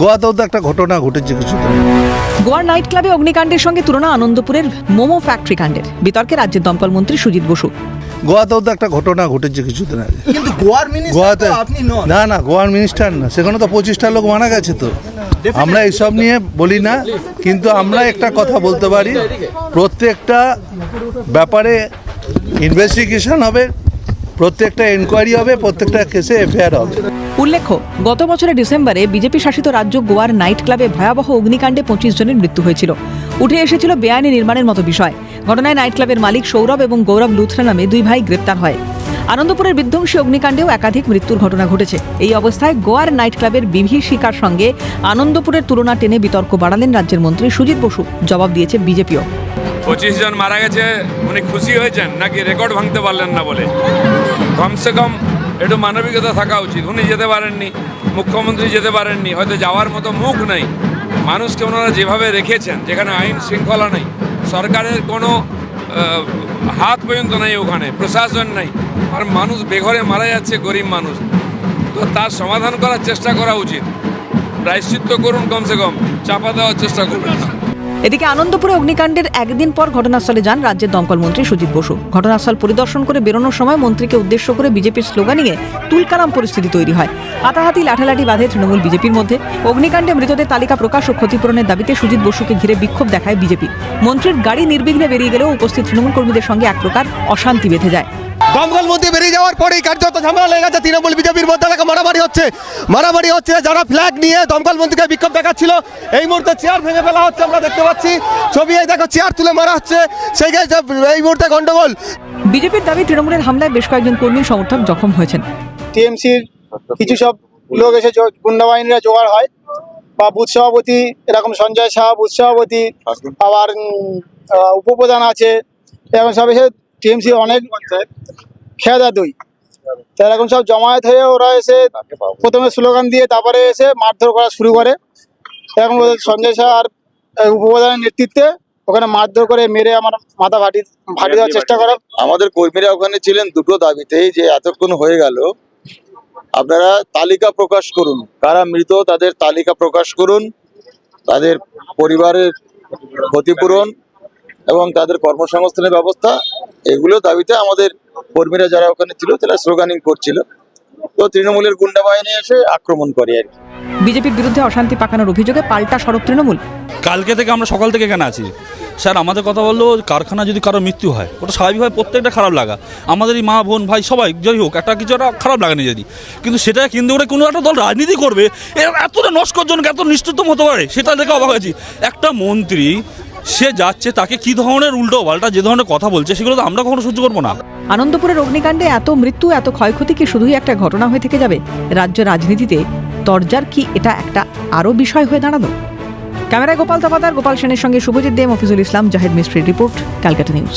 গোয়াতেও তো একটা ঘটনা ঘটেছে কিছুদিন গোয়ার নাইট ক্লাবে অগ্নিকাণ্ডের সঙ্গে তুলনা আনন্দপুরের মোমো ফ্যাক্টরি কাণ্ডের। বিতর্কে রাজ্যের দমকল মন্ত্রী সুজিত বসু। গোয়াতেও তো একটা ঘটনা ঘটেছে কিছুদিন আগে। কিন্তু গোয়ার গোয়াতে আপনি নন। না না গোয়ার মিনিস্টার না। সেখানে তো পঁচিশটা লোক মারা গেছে তো। আমরা এইসব নিয়ে বলি না কিন্তু আমরা একটা কথা বলতে পারি। প্রত্যেকটা ব্যাপারে ইনভেস্টিগেশন হবে। প্রত্যেকটা এনকোয়ারি হবে, প্রত্যেকটা কেসে এফআইআর হবে। উল্লেখ্য, গত বছরের ডিসেম্বরে বিজেপি শাসিত রাজ্য গোয়ার নাইট ক্লাবে ভয়াবহ অগ্নিকাণ্ডে পঁচিশ জনের মৃত্যু হয়েছিল। উঠে এসেছিল বেআইনি নির্মাণের মতো বিষয়। ঘটনায় নাইট ক্লাবের মালিক সৌরভ এবং গৌরব লুথরা নামে দুই ভাই গ্রেপ্তার হয়। আনন্দপুরের বিধ্বংসী অগ্নিকাণ্ডেও একাধিক মৃত্যুর ঘটনা ঘটেছে। এই অবস্থায় গোয়ার নাইট ক্লাবের বিভীষিকার সঙ্গে আনন্দপুরের তুলনা টেনে বিতর্ক বাড়ালেন রাজ্যের মন্ত্রী সুজিত বসু। জবাব দিয়েছে বিজেপিও। পঁচিশ জন মারা গেছে, উনি খুশি হয়েছেন নাকি রেকর্ড ভাঙতে পারলেন না বলে? কমসে কম একটু মানবিকতা থাকা উচিত। উনি যেতে পারেননি, মুখ্যমন্ত্রী যেতে পারেননি, হয়তো যাওয়ার মতো মুখ নেই। মানুষকে ওনারা যেভাবে রেখেছেন, যেখানে আইন শৃঙ্খলা নেই, সরকারের কোনো হাত পর্যন্ত নেই ওখানে, প্রশাসন নেই। আর মানুষ বেঘরে মারা যাচ্ছে, গরিব মানুষ। তো তার সমাধান করার চেষ্টা করা উচিত। প্রায়শ্চিত্ত করুন কমসে কম, চাপা দেওয়ার চেষ্টা করবেন। না এদিকে আনন্দপুরে অগ্নিকাণ্ডের একদিন পর ঘটনাস্থলে যান রাজ্যের দমকল মন্ত্রী সুজিত বসু। ঘটনাস্থল পরিদর্শন করে বেরোনোর সময় মন্ত্রীকে উদ্দেশ্য করে বিজেপির স্লোগানিংয়ে তুলকারাম পরিস্থিতি তৈরি হয়। হাতাহাতি লাঠালাঠি বাঁধে তৃণমূল বিজেপির মধ্যে। অগ্নিকাণ্ডে মৃতদের তালিকা প্রকাশ ও ক্ষতিপূরণের দাবিতে সুজিত বসুকে ঘিরে বিক্ষোভ দেখায় বিজেপি। মন্ত্রীর গাড়ি নির্বিঘ্নে বেরিয়ে গেলেও উপস্থিত তৃণমূল কর্মীদের সঙ্গে এক প্রকার অশান্তি বেঁধে যায়। দমকল মন্ত্রী বেরিয়ে যাওয়ার পরেই কার্যত ঝামেলা লেগে গেছে। তৃণমূল বিজেপির মধ্যে দেখো মারামারি হচ্ছে। মারামারি হচ্ছে যারা ফ্ল্যাগ নিয়ে দমকল মন্ত্রীকে বিক্ষোভ দেখাচ্ছিল এই মুহূর্তে চেয়ার ভেঙে ফেলা হচ্ছে আমরা দেখতে পাচ্ছি। ছবি এই দেখো চেয়ার তুলে মারা হচ্ছে। সেই এই মুহূর্তে গন্ডগোল। বিজেপির দাবি তৃণমূলের হামলায় বেশ কয়েকজন কর্মী সমর্থক জখম হয়েছেন। টিএমসির কিছু সব লোক এসে জো- গুন্ডা বাহিনীরা জোগাড় হয়। বা বুথ সভাপতি এরকম সঞ্জয় শাহ বুথ সভাপতি আবার উপপ্রধান আছে। এরকম সব এসে টিএমসি অনেক খেয়াদা দুই। তো এরকম সব জমায়েত হয়ে ওরা এসে প্রথমে স্লোগান দিয়ে তারপরে এসে মারধর করা শুরু করে। ওদের সঞ্জয় শাহ আর উপপ্রধানের নেতৃত্বে ওখানে মারধর করে মেরে আমার মাথা ফাটি ফাটি দেওয়ার চেষ্টা করা। আমাদের কর্মীরা ওখানে ছিলেন দুটো দাবিতেই যে এতক্ষণ হয়ে গেল, আপনারা তালিকা প্রকাশ করুন। কারা মৃত তাদের তালিকা প্রকাশ করুন, তাদের পরিবারের ক্ষতিপূরণ এবং তাদের কর্মসংস্থানের ব্যবস্থা এগুলো দাবিতে আমাদের কর্মীরা যারা ওখানে ছিল তারা স্লোগানিং করছিল। তো তৃণমূলের গুন্ডা বাহিনী এসে আক্রমণ করে আর কি। বিজেপির বিরুদ্ধে অশান্তি পাকানোর অভিযোগে পাল্টা সড়ক তৃণমূল। কালকে থেকে আমরা সকাল থেকে এখানে আছি। স্যার আমাদের কথা বলল কারখানা যদি কারও মৃত্যু হয় ওটা স্বাভাবিকভাবে প্রত্যেকটা খারাপ লাগা। আমাদের এই মা বোন ভাই সবাই যাই হোক একটা কিছু একটা খারাপ লাগে যদি কিন্তু সেটা কিন্তু করে কোনো একটা দল রাজনীতি করবে এরা এতটা নস্করজনক এত নিষ্ঠুরতম হতে পারে সেটা দেখে অবাক হয়েছি। একটা মন্ত্রী সে যাচ্ছে, তাকে কি ধরনের উল্টো পাল্টা যে ধরনের কথা বলছে, সেগুলো তো আমরা কখনো সহ্য করব না। আনন্দপুরের অগ্নিকাণ্ডে এত মৃত্যু, এত ক্ষয়ক্ষতি কি শুধুই একটা ঘটনা হয়ে থেকে যাবে? রাজ্য রাজনীতিতে তরজার কি এটা একটা আরও বিষয় হয়ে দাঁড়ানো? ক্যামেরায় গোপাল তাপাদার, গোপাল সেনের সঙ্গে শুভজিৎ দে মফিজুল ইসলাম, জাহেদ মিস্ত্রির রিপোর্ট, ক্যালকাটা নিউজ।